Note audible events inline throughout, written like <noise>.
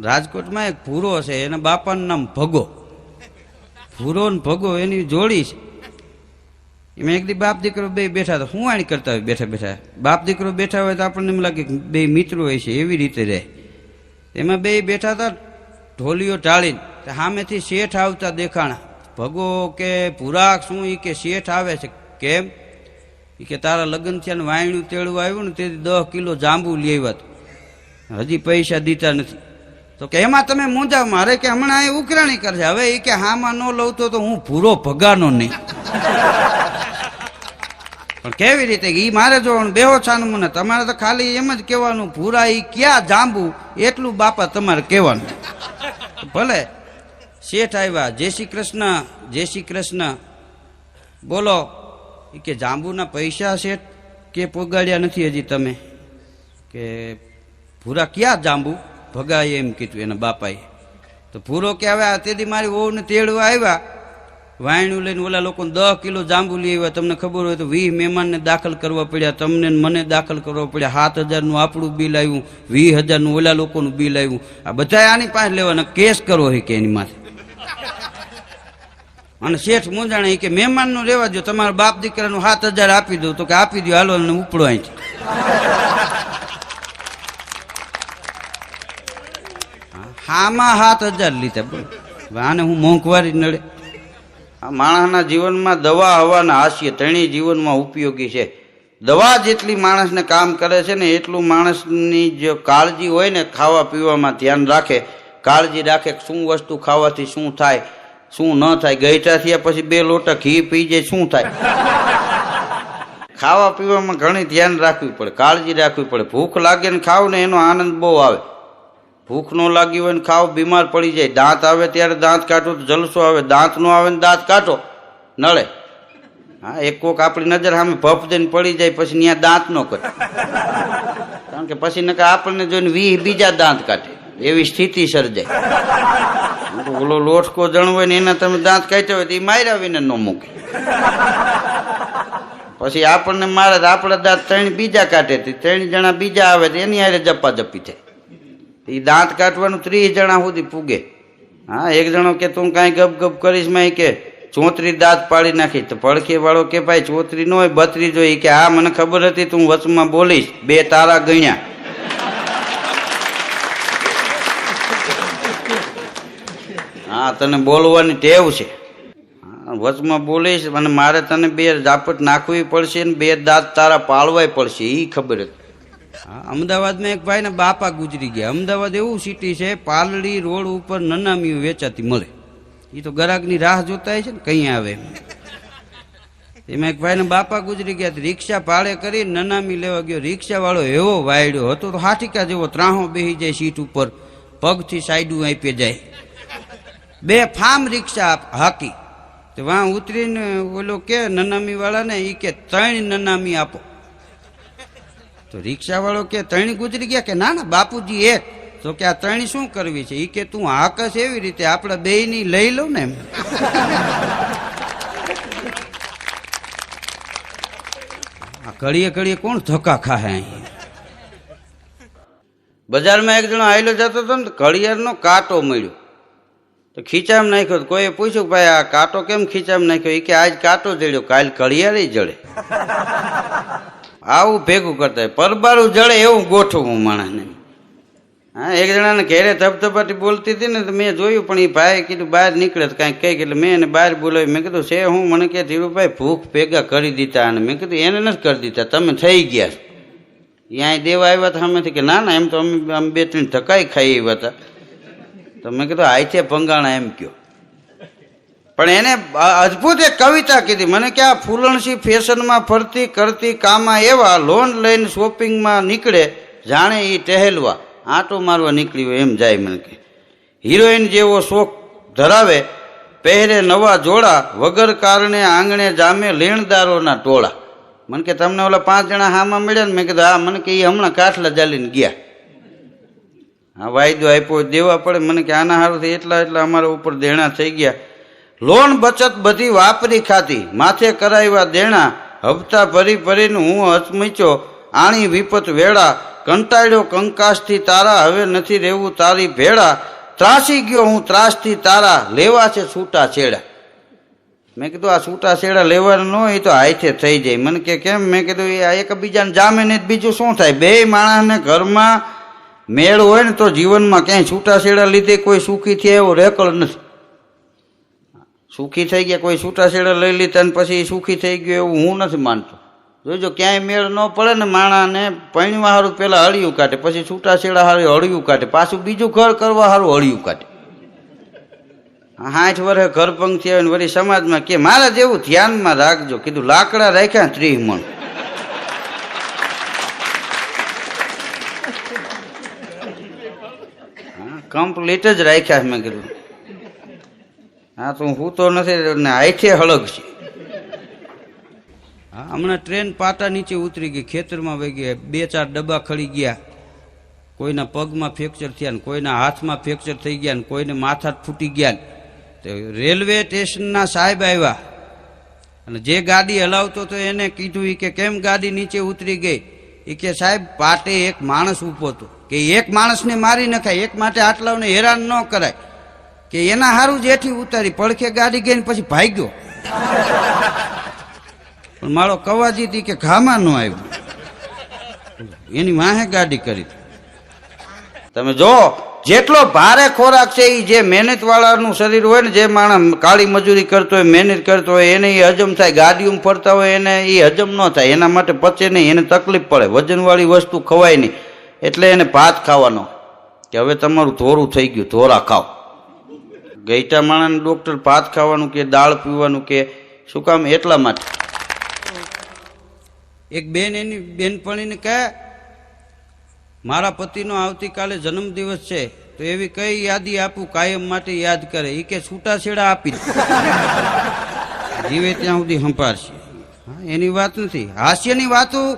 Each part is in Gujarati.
રાજકોટમાં એક ભૂરો છે, એના બાપાનું નામ ભગો. ભૂરો ભગો એની જોડી છે. એમાં એક દી બાપ દીકરો બે બેઠા તો હું આણી કરતા હોય બેઠા બેઠા. બાપ દીકરો બેઠા હોય તો આપણને એમ લાગે કે બે મિત્રો હોય છે, એવી રીતે રહે. એમાં બે બેઠા હતા ઢોલીઓ ટાળીને સામેથી શેઠ આવતા દેખાણા. ભગો કે ભૂરાક શું એ કે શેઠ આવે છે, કેમ? એ કે તારા લગ્ન થયા ને વાયણું તેડું આવ્યું ને તેથી દસ કિલો જાંબુ લઈ હજી પૈસા દીતા નથી. તો કે એમાં તમે મૂંઝા મારે કે હમણાં એ ઉકરાણી કરશે. હવે એ કે હામાં ન લઉં તો હું ભૂરો ભગાનો નહીં. પણ કેવી રીતે? એ મારે જોવાનું બેહો છાનું મને, તમારે તો ખાલી એમ જ કહેવાનું, ભૂરા એ ક્યાં જાંબુ? એટલું બાપા તમારે કહેવાનું. ભલે, શેઠ આવ્યા, જય શ્રી કૃષ્ણ, જય શ્રી કૃષ્ણ. બોલો કે જાંબુના પૈસા શેઠ કે પોગાડ્યા નથી હજી તમે? કે ભૂરા ક્યાં જાંબુ? ભગાય એમ કીધું એના બાપાએ. તો ભૂરો કે હવે તેથી મારી વહુને તેડવા આવ્યા, વાયણું લઈને ઓલા લોકોને દસ કિલો જાંબુ લઈ આવ્યા. તમને ખબર હોય તો વીસ મહેમાનને દાખલ કરવા પડ્યા, તમને મને દાખલ કરવા પડ્યા. સાત હજારનું આપણું બિલ આવ્યું, વીસ હજારનું ઓલા લોકોનું બિલ આવ્યું. આ બધા આની પાસે લેવાના. કેસ કરવો હોય કે એની માથે? અને શેઠ મૂંઝાણા કે મહેમાનનું રહેવા દો તમારા બાપ દીકરાનું સાત હજાર આપી દઉં તો કે આપી દો હાલો, અને ઉપડો અહીંથી. હામાં હાથ હજાર લીધા. બોલ આને હું મોંઘવારી નડે. આ માણસના જીવનમાં દવા હવાના હાસ્ય ત્રણેય જીવનમાં ઉપયોગી છે. દવા જેટલી માણસને કામ કરે છે ને એટલું માણસની જો કાળજી હોય ને ખાવા પીવામાં ધ્યાન રાખે. કાળજી રાખે શું વસ્તુ ખાવાથી શું થાય, શું ન થાય. ગઈઠા થયા પછી બે લોટા ઘી પી જાય, શું થાય? ખાવા પીવામાં ઘણી ધ્યાન રાખવી પડે, કાળજી રાખવી પડે. ભૂખ લાગે ને ખાવ ને એનો આનંદ બહુ આવે. ભૂખ ન લાગી હોય ને ખાવ, બીમાર પડી જાય. દાંત આવે ત્યારે દાંત કાઢો તો જલસો આવે, દાંત નો આવે ને દાંત કાઢો. નળે. હા, એક કોક આપણી નજર સામે ભફ દઈને પડી જાય, પછી ત્યાં દાંત નો કરે. કારણ કે પછી નકા આપણને જોઈને વીહ બીજા દાંત કાઢે. એવી સ્થિતિ સર્જાય. ઓલો લોટકો જણ હોય ને એના તમે દાંત કાઢ્યા હોય તો એ માર્યા વિને ન મૂકે. પછી આપણને મારે આપણા દાંત ત્રણ બીજા કાઢે ત્રણ જણા બીજા આવે તો એની હારે જપા જપી થાય. એ દાંત કાઢવાનું ત્રીસ જણા સુધી પૂગે. હા, એક જણો કે, તું કાંઈ ગપ ગપ કરીશમાં કે ચોતરી દાંત પાડી નાખી તો પડખે વાળો કે, ભાઈ ચોતરી ન હોય બત્રી જોઈ કે, હા, મને ખબર હતી, તું વચમાં બોલીશ. બે તારા ગણ્યા. હા, તને બોલવાની ટેવ છે. વચમાં બોલીશ અને મારે તને બે ઝાપટ નાખવી પડશે ને બે દાંત તારા પાળવાય પડશે એ ખબર હતી. અમદાવાદમાં એક ભાઈ ને બાપા ગુજરી ગયા. અમદાવાદ એવું સિટી છે, પાલડી રોડ ઉપર નનામીઓ વેચાતી મળે. એ તો ગરાકની રાહ જોતા છે ને, કઈ આવે. એમ. એક ભાઈને બાપા ગુજરી ગયા રિક્ષા ભાડે કરી નનામી લેવા ગયો. રિક્ષા વાળો એવો વાયડ્યો હતો, તો હાથીકા જેવો ત્રાહો બેસી જાય સીટ ઉપર, પગથી સાઈડું આપી જાય. બે ફામ રિક્ષા હાકી. તો વાં ઉતરીને ઓલો કે નનામી વાળાને એ કે ત્રણ નનામી આપો. તો રિક્ષા વાળો કે ત્રણ ગુજરી ગયા? કે, ના ના, બાપુજી એક તો કે, આ ત્રણ શું કરવી છે? એ કે, તું હાકસ એવી રીતે આપણે બે ની લઈ લો ને એમ. ઘડીએ ઘડીએ કોણ ધક્કા ખાહે અહીં? બજારમાં એક જણો આવેલો જતો હતો ને ઘડિયાળનો કાંટો મળ્યો. તો ખીચામ નાખ્યો કોઈએ પૂછ્યું ભાઈ, આ કાંટો કેમ ખીચામ નાખ્યો? એ કે, આજ કાંટો જડ્યો, કાલ ઘડિયાળ જડે. આવું ભેગું કરતા હોય. પરબારું જડે એવું ગોઠવું માણસને. હા, એક જણાને ઘેરે ધબધબાટી બોલતી હતી ને તો મેં જોયું, પણ એ ભાઈ કીધું, બહાર નીકળે તો કાંઈક કહી. એટલે મેં એને બહાર બોલાવી મેં કીધું છે હું મને કે ધીરુભાઈ ભૂખ ભેગા કરી દીધા અને મેં કીધું, એને નથી કરી દીધા, તમે થઈ ગયા છો. ત્યાં દેવા આવ્યા હતા અમેથી કે, ના ના, એમ તો અમે આમ બે ત્રણ ધકાઈ ખાઈ આવ્યા હતા. તો મેં કીધું આઈથે ભંગાણા એમ કયો. પણ એને અદ્ભુત એક કવિતા કીધી. મને કે આ ફૂલણસી ફેશનમાં ફરતી કરતી કામાં એવા લોન લઈને શોપિંગમાં નીકળે, જાણે એ ટહેલવા. આંટો મારવા નીકળી હોય એમ જાય મને કે. હિરોઈન જેવો શોખ ધરાવે, પહેરે નવા જોડા, વગર કારણે આંગણે જામે લેણદારોના ટોળા. મને કે તમને ઓલા પાંચ જણા હામાં મળ્યા ને મેં કીધું, હા, મને કે એ હમણાં કાઠલા ચાલીને ગયા. હા, વાયદો આપ્યો, દેવા પડે. મને કે આના હારુંથી એટલા એટલા અમારા ઉપર દેણા થઈ ગયા. લોન બચત બધી વાપરી ખાતી માથે કરાવ્યા દેણા, હપ્તા ભરી ભરીને હું હચમીચો આણી વિપત વેળા, કંટાળ્યો કંકાસથી તારા, હવે નથી રહેવું તારી ભેળા. ત્રાસી ગયો હું ત્રાસથી તારા, લેવા છે છૂટા છેડા. મેં કીધું, આ છૂટા છેડા લેવાના ન હોય તો હાથે થઈ જાય. મને કે, કેમ? મેં કીધું, એ એકબીજાને જામે ને બીજું શું થાય? બે માણસને ઘરમાં મેળ હોય ને તો જીવનમાં ક્યાંય છૂટા છેડા લીધે કોઈ સુખી થયા એવો રેકોર્ડ નથી. સુખી થઈ ગયા, કોઈ છૂટા છેડા લઈ લીધા અને પછી સુખી થઈ ગયો એવું હું નથી માનતો. જોજો, ક્યાંય મેળ ન પડે ને માણાને પૈણવા સારું પહેલાં હળિયું કાઢે, પછી છૂટા છેડા સારું હળિયું કાઢે, પાછું બીજું ઘર કરવા સારું હળિયું કાઢે. આઠ વર્ષે ઘર થયા આવે ને વળી સમાજમાં કે મારા જેવું ધ્યાનમાં રાખજો, કીધું, લાકડા રાખ્યા ત્રીસ મણ કમ્પ્લીટ જ રાખ્યા મેં કીધું. હા, તો હું તો નથી ને હાથે હળગ છે. હા, હમણાં ટ્રેન પાટા નીચે ઉતરી ગઈ, ખેતરમાં વહી ગયા, બે ચાર ડબ્બા ખડી ગયા. કોઈના પગમાં ફ્રેક્ચર થયા ને કોઈના હાથમાં ફ્રેક્ચર થઈ ગયા ને કોઈને માથા ફૂટી ગયા તો રેલવે સ્ટેશનના સાહેબ આવ્યા. અને જે ગાડી હલાવતો તો એને કીધું કે, કેમ ગાડી નીચે ઉતરી ગઈ? એ કે, સાહેબ, પાટે એક માણસ ઊભો હતો. કે, એક માણસને મારી નખાય, એક માટે આટલાઓને હેરાન ન કરાય. કે એના હારું જેઠી ઉતારી, પડખે ગાડી ગઈ પછી ભાગ્યો. પણ મારો કવાજી હતી કે ઘામાં ન આવ્યું. એની વાહે ગાડી કરી. તમે જો, જેટલો ભારે ખોરાક છે એ જે મહેનત વાળાનું શરીર હોય ને, જે માણસ કાળી મજૂરી કરતો હોય, મહેનત કરતો હોય, એને એ હજમ થાય, ગાડીઓમાં ફરતા હોય, એને એ હજમ ન થાય, એના માટે પચે નહીં, એને તકલીફ પડે, વજનવાળી વસ્તુ ખવાય નહીં, એટલે એને ભાત ખાવાનો. કે હવે તમારું ધોરું થઈ ગયું, ધોરા ખાઓ. ગઈટા માણસ ડૉક્ટર ભાત ખાવાનું કે, દાળ પીવાનું કે, શું કામ એટલા માટે? એક બેન એની બેનપણીને કહે, મારા પતિનો આવતીકાલે જન્મદિવસ છે, તો એવી કઈ યાદી આપું કાયમ માટે યાદ કરે? એ કે છૂટાછેડા આપી <laughs> જીવે ત્યાં સુધી સંભાળશે એની વાત નથી. હાસ્યની વાતો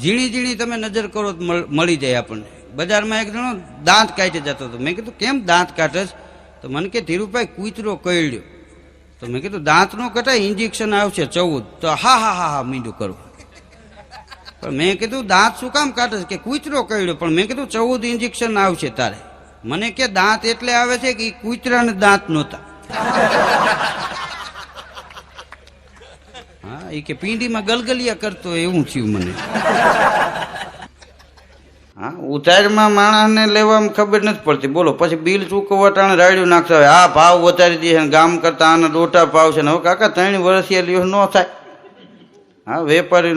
ઝીણી ઝીણી તમે નજર કરો મળ- જાય આપણને. બજારમાં એક જણો દાંત કાઢી જતો હતો. મેં કીધું, કેમ દાંત કાઢે તો મને કે, ધીરુભાઈ, કૂતરો કરડ્યો તો મેં કીધું દાંત નો કટાય ઇન્જેક્શન આવશે ચૌદ. તો હા હા હા હા, મીંડું કરવું પણ મેં કીધું, દાંત શું કામ કાઢે છે? કે કૂતરો કરડ્યો પણ મેં કીધું, ચૌદ ઇન્જેક્શન આવશે તારે. મને કે, દાંત એટલે આવે છે કે કૂતરાને દાંત નહોતા. હા એ કે, પીંડીમાં ગલગલિયા કરતો એવું થયું મને. હા? ઉધારમાં માણસને લેવામાં ખબર નથી પડતી. બોલો, પછી બિલ ચૂકવવા ટાણે રાડ્યું નાખતા હોય. આ ભાવ વધારી દે ને ગામ કરતા આના દોઢા ભાવ છે ને હવે કાકા ત્રણ વર્ષીય લ્યો, ન થાય. હા વેપારી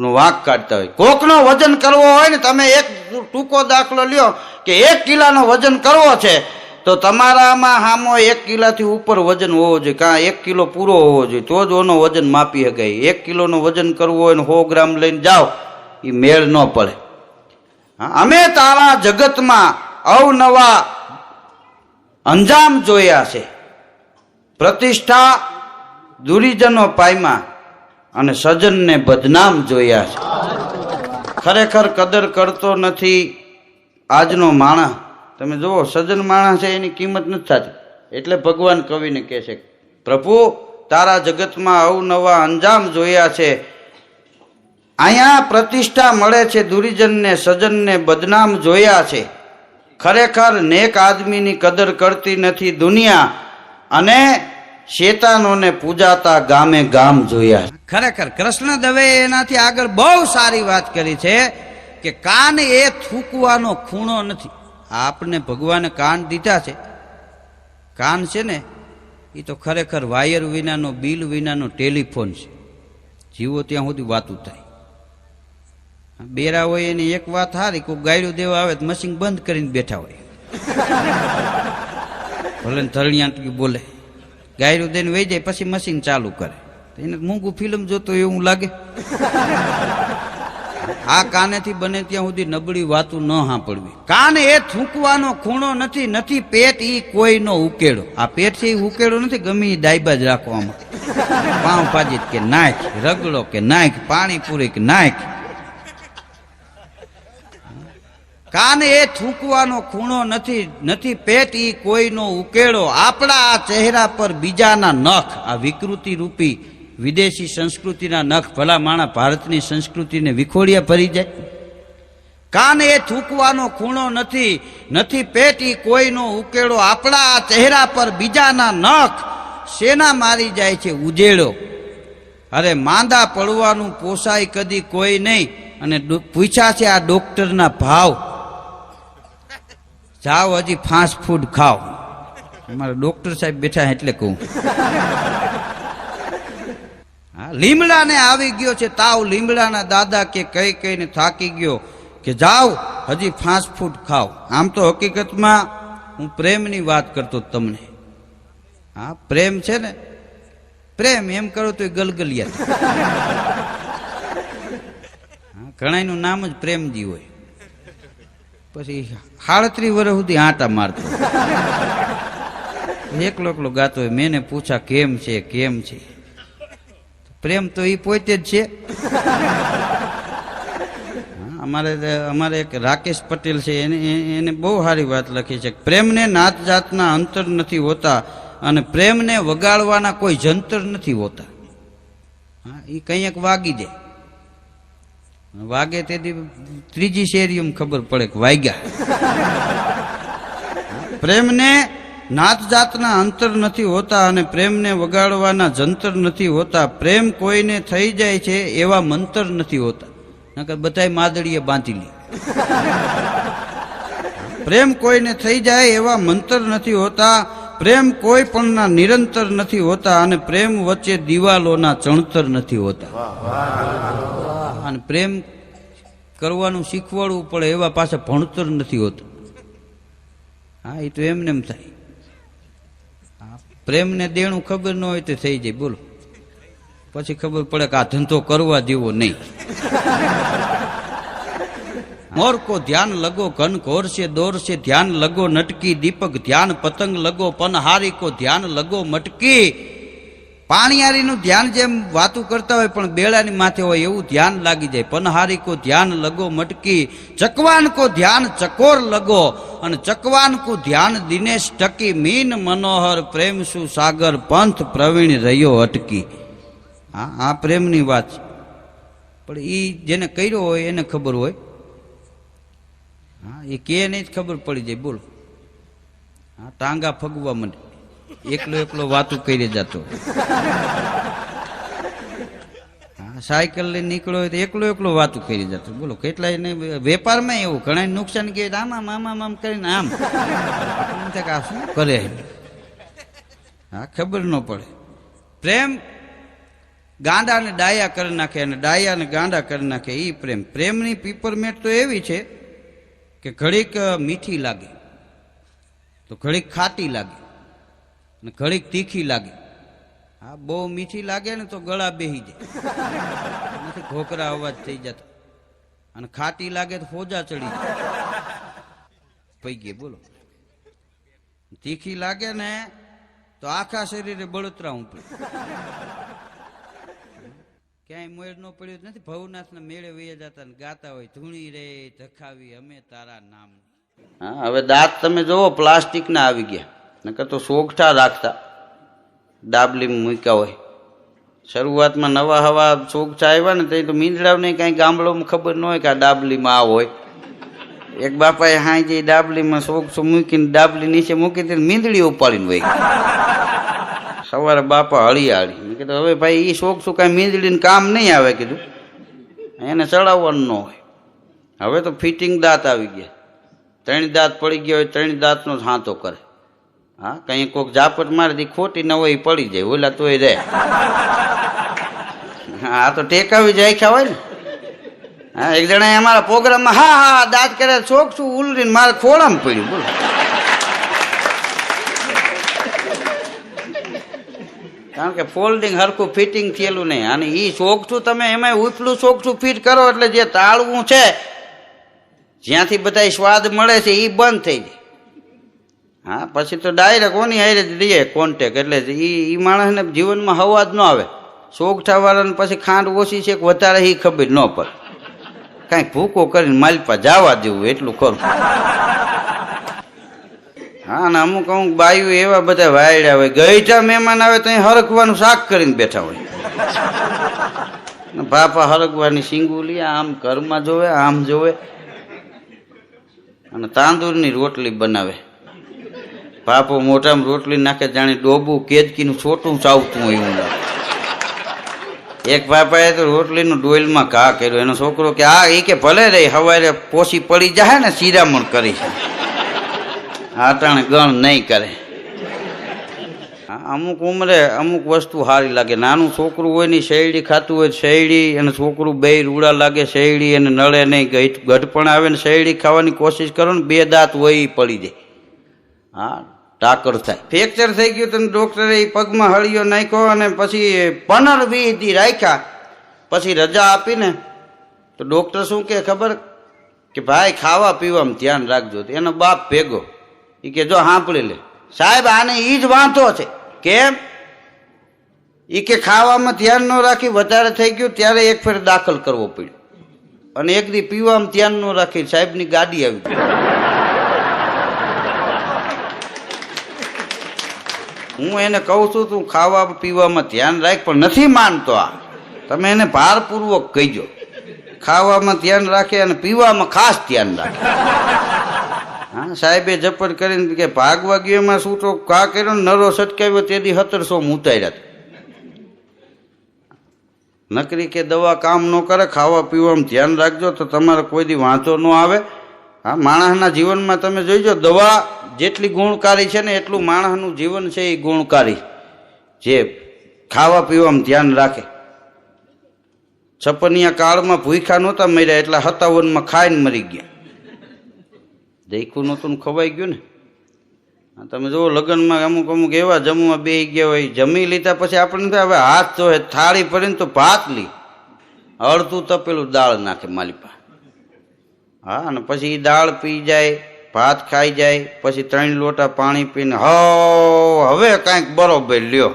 નો વાંક કાઢતા હોય. કોકનો વજન કરવો હોય ને તમે એક ટૂંકો દાખલો લ્યો કે એક કિલાનો વજન કરવો છે, તો તમારામાં હામો એક કિલાથી ઉપર વજન હોવો જોઈએ. કાં એક કિલો પૂરો હોવો જોઈએ. તો જ ઓનો વજન માપી શકાય. એક કિલોનો વજન કરવું હોય ને સો ગ્રામ લઈને જાઓ એ મેળ ન પડે. અમે તારા જગતમાં અવનવા અંજામ જોયા છે. પ્રતિષ્ઠા દુરીજનો પાયમાં અને સજનને બદનામ જોયા છે. ખરેખર કદર કરતો નથી આજનો માણસ. તમે જુઓ સજ્જન માણસ છે, એની કિંમત નથી થતી. એટલે ભગવાન કવિને કહે છે, પ્રભુ, તારા જગતમાં અવનવા અંજામ જોયા છે અહીંયા પ્રતિષ્ઠા મળે છે દુરીજનને, સજનને, બદનામ જોયા છે. ખરેખર નેક આદમીની કદર કરતી નથી દુનિયા અને શેતાનોને પૂજાતા ગામે ગામ જોયા ખરેખર કૃષ્ણ દવે એનાથી આગળ બહુ સારી વાત કરી છે કે કાન એ થૂકવાનો ખૂણો નથી. આપને ભગવાને કાન દીધા છે. કાન છે ને એ તો ખરેખર વાયર વિનાનો, બિલ વિનાનો ટેલિફોન છે. જીવો ત્યાં સુધી વાતું થાય. બેરા હોય એની એક વાત હારી, કોઈ ગાયડું દેવા આવે તો મશીન બંધ કરીને બેઠા હોય. ભલે ધરણિયા બોલે. ગાયડું દઈને વહી જાય, પછી મશીન ચાલુ કરે. એને મૂંગું ફિલ્મ જોતો એવું લાગે. આ કાનેથી બને ત્યાં સુધી નબળી વાતું ન સાંભળવી. કાન એ થૂંકવાનો ખૂણો નથી નથી પેટ ઈ કોઈનો ઉકેડો. આ પેટ છે એ ઉકેડો નથી, ગમે એ ડાયબા જ રાખવામાં પાઉં ભાજી કે નાખ, રગડો કે નાખ, પાણીપુરી કે નાખ. કાન એ થૂંકવાનો ખૂણો નથી નથી પેટ ઈ કોઈનો ઉકેળો. આપણા આ ચહેરા પર બીજાના નખ, આ વિકૃતિ રૂપી વિદેશી સંસ્કૃતિના નખ, ભલા માણા ભારતની સંસ્કૃતિને વિખોડિયા ભરી જાય. કાન એ થૂંકવાનો ખૂણો નથી નથી પેટ ઈ કોઈનો ઉકેળો. આપણા આ ચહેરા પર બીજાના નખ શેના મારી જાય છે? ઉજેડો અરે માંદા પડવાનું પોસાય કદી કોઈ નહીં. અને પૂછ્યા છે આ ડોક્ટરના ભાવ. જાઓ હજી ફાસ્ટ ફૂડ ખાઓ. મારા ડોક્ટર સાહેબ બેઠા એટલે કહું. હા, લીમડાને આવી ગયો છે તાવ. લીમડાના દાદા કે કઈ કઈને થાકી ગયો કે જાઓ, હજી ફાસ્ટ ફૂડ ખાઓ. આમ તો હકીકતમાં હું પ્રેમની વાત કરતો તમને. હા, પ્રેમ છે ને? પ્રેમ, એમ કરો તો એ ગલગલિયા ઘણાનું નામ જ પ્રેમજી હોય. પછી સાડત્રીસ વર્ષ સુધી આંટા મારતો. એકલો એકલો ગાતો હોય, મેને પૂછા કેમ છે કેમ છે? પ્રેમ તો એ પોતે જ છે. અમારે અમારે એક રાકેશ પટેલ છે, એને એને બહુ સારી વાત લખી છે. પ્રેમને નાત જાતના અંતર નથી હોતા અને પ્રેમને વગાડવાના કોઈ જંતર નથી હોતા. હા એ કંઈક વાગી જાય. વાગે તેથી ત્રીજી શેરીમાં ખબર પડે કે વાગ્યા. પ્રેમને નાત જાતના અંતર નથી હોતા અને પ્રેમને વગાડવાના જંતર નથી હોતા. પ્રેમ કોઈને થઈ જાય છે એવા મંતર નથી હોતા. નકર બધાય માદળીએ બાંધી લે. પ્રેમ કોઈને થઈ જાય એવા મંતર નથી હોતા. પ્રેમ કોઈ પણના નિરંતર નથી હોતા અને પ્રેમ વચ્ચે દિવાલોના ચણતર નથી હોતા. અને પ્રેમ કરવાનું શીખવાડવું પડે એવા પાસે ભણતર નથી હોતું. હા એ તો એમને એમ થાય. પ્રેમને દેણું ખબર ન હોય તો થઈ જાય, બોલો. પછી ખબર પડે કે આ ધંધો કરવા દેવો નહીં. મોર કો ધ્યાન લગો, ઘન ઘોરશે, દોરશે, ધ્યાન લગો, નટકી દીપક ધ્યાન પતંગ લગો પનહારી કો ધ્યાન લગો, મટકી. પાણીયારીનું ધ્યાન જેમ વાતું કરતા હોય પણ બેડાની માથે હોય એવું ધ્યાન લાગી જાય. પનહારી કો ધ્યાન લગો મટકી, ચકવાન કો ધ્યાન ચકોર લગો, અને ચકવાન કો ધ્યાન દિનેશ ટકી. મીન મનોહર પ્રેમ સાગર, પંથ પ્રવીણ રહ્યો અટકી. હા, આ પ્રેમની વાત છે. પણ એ જેને કર્યો હોય એને ખબર હોય. હા, એ કે નહીં જ ખબર પડી જાય, બોલો. હા, ટાંગા ફગવા માંડે. એકલો એકલો વાતું કરી જતો. સાયકલ લઈને નીકળ્યો હોય તો એકલો એકલો વાતું કરી જતો. બોલો, કેટલાય એને વેપારમાં એવું ઘણા નુકસાન કહે આમ આમ આમ આમ આમ કરીને આમ. શું કરે? હા, ખબર ન પડે. પ્રેમ ગાંડાને ડાયા કરી નાખે અને ડાયાને ગાંડા કરી નાખે એ પ્રેમ. પ્રેમની પીપરમેટ તો એવી છે કે ઘડીક મીઠી લાગે, તો ઘડીક ખાટી લાગે. અને ઘડીક તીખી લાગે. હા, બહુ મીઠી લાગે ને તો ગળા બેહી જાય. નથી ઘોકરા અવાજ થઈ જતો. અને ખાટી લાગે તો ફોજા ચડી જાય. પઈ ગઈ, બોલો. તીખી લાગે ને તો આખા શરીરે બળતરા ઉપડે ક્યાંય મોર ન પડ્યું નથી. ભવનાથના મેળે વૈયા જતા ગાતા હોય, ધૂણી રે, ધખાવી, અમે તારા નામ હા, હવે દાંત તમે જોવો પ્લાસ્ટિકના આવી ગયા. નકર તો સોગઠા રાખતા. ડાબલી મૂક્યા હોય. શરૂઆતમાં નવા હવા સોગઠા આવ્યા ને તે તો મીંદડાવને કાંઈ ગામડામાં ખબર ન હોય કે આ ડાબલીમાં આ હોય. એક બાપાએ હાઈ જે ડાબલીમાં સોગસો મૂકીને ડાબલી નીચે મૂકી દીધી મીંદડી ઉપાડીને વહી. સવારે બાપા હળી હળી. મેં કીધું, હવે ભાઈ એ શું કાંઈ મીંદડીને કામ નહીં આવે, કીધું. એને ચડાવવાનું ન હોય. હવે તો ફિટિંગ દાંત આવી ગયા. ત્રણ દાંત પડી ગયા હોય ત્રણ દાંતનો હાંતો કરે. હા, કંઈ કોક ઝાપટ મારથી ખોટી ન હોય પડી જાય, ઓલા તોય રહે. હા તો ટેકાવી જાય ખ્યા હોય ને. હા, એક જણા અમારા પ્રોગ્રામમાં, હા હા, દાંત કરે શોખ છું, ઉલરીને મારે ખોળામાં પડ્યું. બોલો. કારણ કે ફોલ્ડિંગ હરખું ફિટિંગ થયેલું નહીં. અને એ ચોકઠું તમે એમાં ઉપલું ચોકઠું ફિટ કરો, એટલે જે તાળવું છે, જ્યાંથી બધા સ્વાદ મળે છે એ બંધ થઈ જાય. હા, પછી તો ડાયરેક્ટ કોની હારે જ દઈએ કોન્ટેક એટલે એ એ માણસને જીવનમાં હવા જ ન આવે. ચોકઠાવાળાને પછી ખાંડ ઓછી છે કે વધારે એ ખબર ન પડે. કાંઈ ભૂકો કરીને માલપા જવા દેવું એટલું ખરું હા ને અમુક અમુક બાયું એવા બધા વાયડા હોય. ગઈઠા મહેમાન આવે તો હરકવાનું શાક કરીને બેઠા હોય. બાપા હરકવાની સિંગુલી આમ ઘરમાં જોવે, આમ જોવે. અને તાંદૂરની રોટલી બનાવે. બાપો મોઢામાં રોટલી નાખે જાણે ડોબું કેજકીનું છોટું ચાવતું હોય એવું એક બાપાએ તો રોટલીનું ડોયલમાં ઘા કર્યો. એનો છોકરો કે, આ એ કે ભલે રે, હવારે પોસી પડી જાય ને, શિરામણ કરી છે. આટાણે ગણ નહીં કરે. અમુક ઉંમરે અમુક વસ્તુ સારી લાગે. નાનું છોકરું હોય ને શેરડી ખાતું હોય શેરડી, અને છોકરું બે રૂડા લાગે શેરડી, અને નળે નહીં ગઈ ગઢપણ આવે ને શેરડી ખાવાની કોશિશ કરો ને બે દાંત હોય ઈ પડી જાય. હા ટાકર થાય. ફ્રેક્ચર થઈ ગયું તો ડોક્ટરે એ પગમાં હળીઓ નાખ્યો અને પછી પંદર વીસ દી રાખ્યા. પછી રજા આપીને તો ડોક્ટર શું કે ખબર? કે ભાઈ ખાવા પીવામાં ધ્યાન રાખજો. એનો બાપ ભેગો. એ કે જો સાંભળી લે. સાહેબ, આને એ જ વાંધો છે. કેમ? એ કે ખાવામાં ધ્યાન ન રાખી વધારે થઈ ગયું ત્યારે એક ફેર દાખલ કરવો પડ્યો. અને એક દી પીવામાં ધ્યાન ન રાખી સાહેબની ગાડી આવી ગઈ. હું એને કહું છું, તું ખાવા પીવામાં ધ્યાન રાખ, પણ નથી માનતો આ. તમે એને ભારપૂર્વક કહીજો. ખાવામાં ધ્યાન રાખે અને પીવામાં ખાસ ધ્યાન રાખે. હા, સાહેબે ઝપટ કરીને કે ભાગવા ગયો એમાં તો કા કર્યો નરો સટકાવ્યો તેથી હતરસો ઉતાર્યા. નકરી કે દવા કામ ન કરે, ખાવા પીવામાં ધ્યાન રાખજો, તો તમારે કોઈ દી વાંધો ન આવે. હા, માણસના જીવનમાં તમે જોઈજો દવા જેટલી ગુણકારી છે ને એટલું માણસનું જીવન છે એ ગુણકારી. જે ખાવા પીવામાં ધ્યાન રાખે. છપનિયા કાળમાં ભૂખ્યા નહોતા મર્યા એટલા હતાવનમાં ખાઈને મરી ગયા. દેખું નહોતું ખવાઈ ગયું ને. તમે જુઓ લગ્નમાં અમુક અમુક એવા જમવા બે ગયા હોય, જમી લીધા પછી આપણને હવે હાથ જોવે થાળી ભરીને તો ભાત લી. અડધું તપેલું દાળ નાખે માલિપા હા, અને પછી એ દાળ પી જાય ભાત ખાઈ જાય, પછી ત્રણ લોટા પાણી પીને હો હવે કાંઈક બરોબર લ્યો.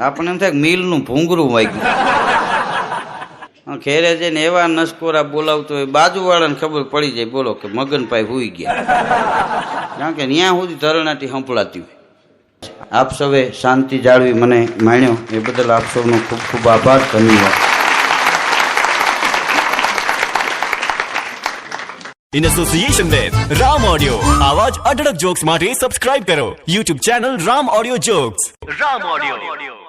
આપણને એમ થાય મિલનું ભૂંગરું વાગ્યું. ઘેરે જઈને એવા નસકોરા બોલાવતો હોય, બાજુવાળાને ખબર પડી જાય, બોલો કે મગનભાઈ હુઈ ગયા. કારણ કે ત્યાં સુધી ધરણાટી સંભળાતી હોય. આપ સૌએ શાંતિ જાળવી મને માણ્યો. એ બદલ આપ સૌનો ખૂબ ખૂબ આભાર, ધન્યવાદ. In association with Ram Audio. આવા જ અઢળક જોક્સ માટે સબસ્ક્રાઇબ કરો YouTube channel Ram audio jokes Ram audio